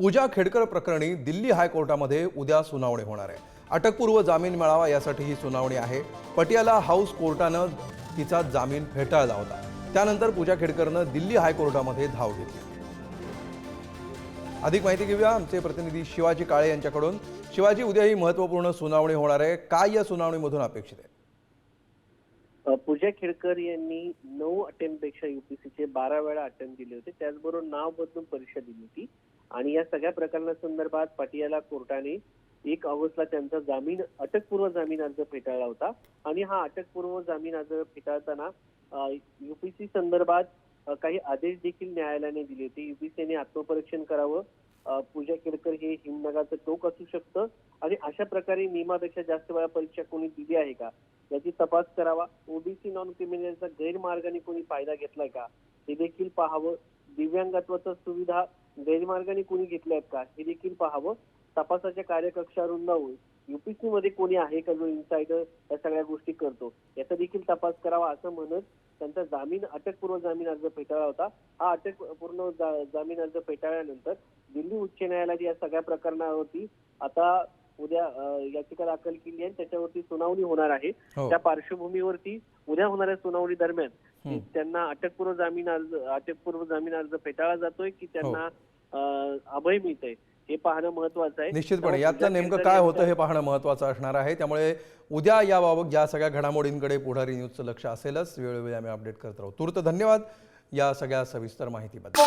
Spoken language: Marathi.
पूजा खेडकर प्रकरणी दिल्ली हायकोर्टामध्ये उद्या सुनावणी होणार आहे. अटकपूर्व जामीन मिळावा यासाठी ही सुनावणी आहे. पटियाला हाऊस कोर्टानं तिचा जामीन फेटाळला होता. त्यानंतर पूजा खेडकरनं दिल्ली हायकोर्टामध्ये धाव घेतली. अधिक माहिती घेऊया. आमचे प्रतिनिधी शिवाजी काळे यांच्याकडून. शिवाजी उद्या ही महत्त्वपूर्ण सुनावणी होणार आहे. काय या सुनावणीमधून अपेक्षित आहे? पूजा खेडकर यांनी नऊ अटेम्प्टपेक्षा युपीसीचे बारा वेळा अटेम्प्ट दिले होते. त्याचबरोबर नाव बदलून परीक्षा दिली होती. आणि या सगळ्या प्रकरणासंदर्भात पटियाला कोर्टाने एक ऑगस्टला त्यांचा जामीन अटकपूर्व जामीन अर्ज फेटाळला होता. आणि हा अटकपूर्व जामीन अर्ज फेटाळताना युपीसी संदर्भात काही आदेश देखील न्यायालयाने दिले होते. युपीसीने आत्मपरीक्षण करावं. पूजा केळकर हे हिमनगाचं टोक असू शकतं. आणि अशा प्रकारे नियमापेक्षा जास्त वेळा परीक्षा कोणी दिली आहे का? याची तपास करावा. ओबीसी नॉन क्रिमिनलचा गैरमार्गाने कोणी फायदा घेतलाय का? हे देखील पाहावं. दिव्यांगत्वाचा सुविधा गैरमार्गाने कोणी आहेत का? हे देखील पाहावं. तपासाच्या कार्यकक्षावरून जाऊन युपीसी मध्ये कोणी आहे का जो इन्सायडर या सगळ्या गोष्टी करतो? याचा देखील तपास करावा असं म्हणत त्यांचा जामीन अटकपूर्व जामीन अर्ज फेटाळला होता. हा अटकपूर्ण जामीन अर्ज फेटाळल्यानंतर दिल्ली उच्च न्यायालयात या सगळ्या प्रकरणावरती आता उद्या याचिका दाखल केली आहे त्याच्यावरती सुनावणी होणार आहे. हो. त्या पार्श्वभूमीवरती उद्या होणाऱ्या सुनावणी दरम्यान हम्म. त्यांना अटकपूर्व जामीन अर्ज अटकपूर्व जामीन अर्ज फेटाळला जातोय की त्यांना अ, अभय मिळतंय हे पाहणं महत्वाचं आहे. निश्चितपणे यातलं नेमकं काय होतं हे पाहणं महत्त्वाचं असणार आहे. त्यामुळे उद्या याबाबत या सगळ्या घडामोडींकडे पुढारी न्यूजचं लक्ष असेलच वेळोवेळी आम्ही अपडेट करत राहू. तूर्त धन्यवाद या सगळ्या सविस्तर माहितीबद्दल.